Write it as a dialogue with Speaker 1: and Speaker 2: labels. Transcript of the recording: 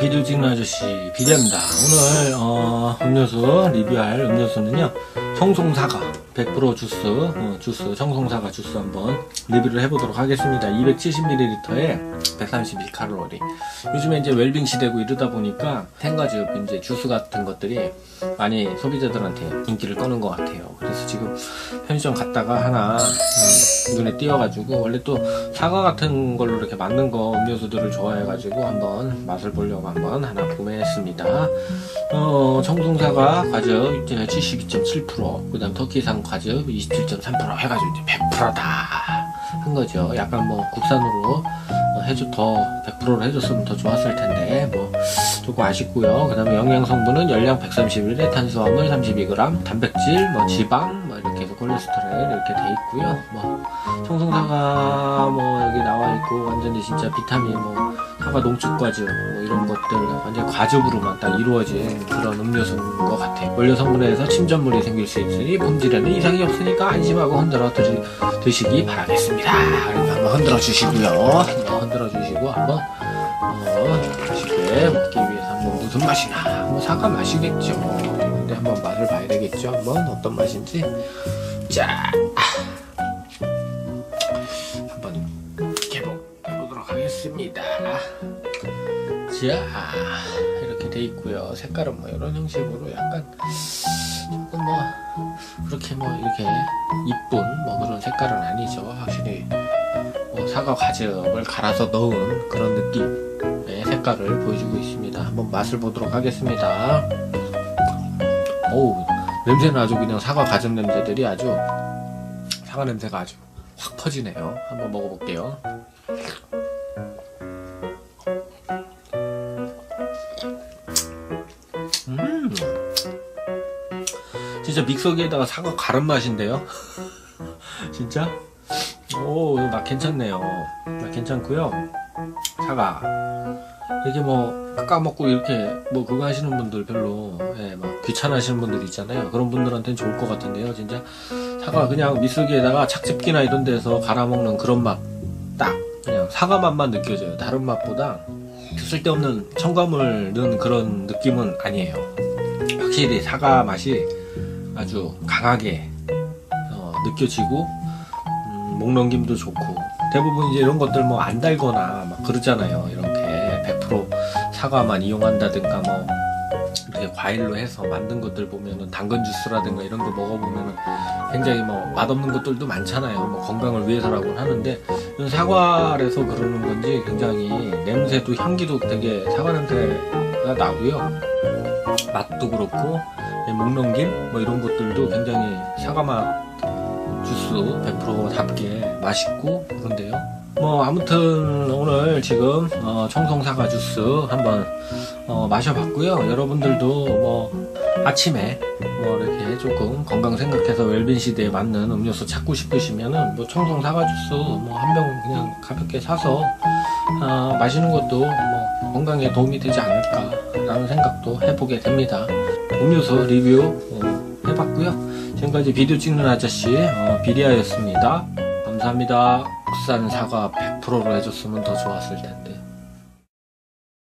Speaker 1: 비디오 찍는 아저씨 비디입니다. 오늘 어, 음료수 리뷰할 음료수는요 청송사과 100% 주스 어, 주스 청송사과 주스 한번 리뷰를 해보도록 하겠습니다. 270ml에 132칼로리. 요즘에 이제 웰빙 시대고 이러다 보니까 텐가즙 이제 주스 같은 것들이 많이 소비자들한테 인기를 끄는 것 같아요. 그래서 지금 편의점 갔다가 하나 음, 눈에 띄어가지고 원래 또 사과 같은 걸로 이렇게 만든 거 음료수들을 좋아해가지고 한번 맛을 보려고 한번 하나 구매했습니다. 어, 청송사과 과즙 이제 72.7%, 그 다음 터키산 과즙 27.3% 해가지고 이제 100%다 한 거죠. 약간 뭐 국산으로 어, 해줘 더 100%로 해줬으면 더 좋았을 텐데 뭐 조금 아쉽고요. 그 다음에 영양 성분은 열량 131에 탄수화물 32g, 단백질, 뭐 지방, 뭐 콜레스테롤 이렇게 돼 있고요. 뭐 청송사과 뭐 여기 나와 있고 완전히 진짜 비타민 뭐 사과 농축 과즙 뭐 이런 것들 완전 과즙으로만 딱 이루어진 그런 음료수인 것 같아요. 원료 성분에서 침전물이 생길 수 있으니 품질에는 이상이 없으니까 안심하고 흔들어 드시, 드시기 바라겠습니다. 한번 흔들어 주시고요. 한번 흔들어 주시고 한번 어, 맛있게 먹기 위해서 한번 무슨 맛이나 뭐 사과 맛이겠죠. 한번 맛을 봐야 되겠죠. 한번 어떤 맛인지 자 한번 개봉해보도록 하겠습니다. 자 이렇게 돼 있고요. 색깔은 뭐 이런 형식으로 약간 조금 뭐 그렇게 뭐 이렇게 이쁜 뭐 그런 색깔은 아니죠. 확실히 뭐 사과 과즙을 갈아서 넣은 그런 느낌의 색깔을 보여주고 있습니다. 한번 맛을 보도록 하겠습니다. 어우 냄새는 아주 그냥 사과 과즙 냄새들이 아주 사과 냄새가 아주 확 퍼지네요. 한번 먹어볼게요. 음, 진짜 믹서기에다가 사과 갈은 맛인데요. 진짜? 오, 맛 괜찮네요. 맛 괜찮고요. 사과. 이게 뭐 깎아먹고 이렇게 뭐 그거 하시는 분들 별로 예, 막 귀찮아하시는 분들 있잖아요. 그런 분들한테는 좋을 것 같은데요. 진짜 사과 그냥 미쓰기에다가 착즙기나 이런 데서 갈아먹는 그런 맛. 딱 그냥 사과 맛만 느껴져요. 다른 맛보다 쓸데없는 첨가물 넣은 그런 느낌은 아니에요. 확실히 사과 맛이 아주 강하게 어, 느껴지고 음, 목 넘김도 좋고 대부분 이제 이런 것들 뭐 안 달거나 막 그러잖아요 이렇게 100% 사과만 이용한다든가 뭐 이렇게 과일로 해서 만든 것들 보면은 당근 주스라든가 이런 거 먹어보면은 굉장히 뭐 맛없는 것들도 많잖아요 뭐 건강을 위해서라고 하는데 이건 사과라서 그러는 건지 굉장히 냄새도 향기도 되게 사과 냄새가 나고요 맛도 그렇고 목 넘김 뭐 이런 것들도 굉장히 사과 맛 주스 100%답게 맛있고 그런데요. 뭐 아무튼 오늘 지금 어, 청송 사과 주스 한번 어, 마셔봤고요. 여러분들도 뭐 아침에 뭐 이렇게 조금 건강 생각해서 웰빙 시대에 맞는 음료수 찾고 싶으시면은 뭐 청송 사과 주스 뭐 한 병 그냥 가볍게 사서 어, 마시는 것도 뭐 건강에 도움이 되지 않을까라는 생각도 해보게 됩니다. 음료수 리뷰 어, 해봤고요. 지금까지 비디오 찍는 아저씨 어, 비리아였습니다. 감사합니다. 국산 사과 100%로 해줬으면 더 좋았을 텐데.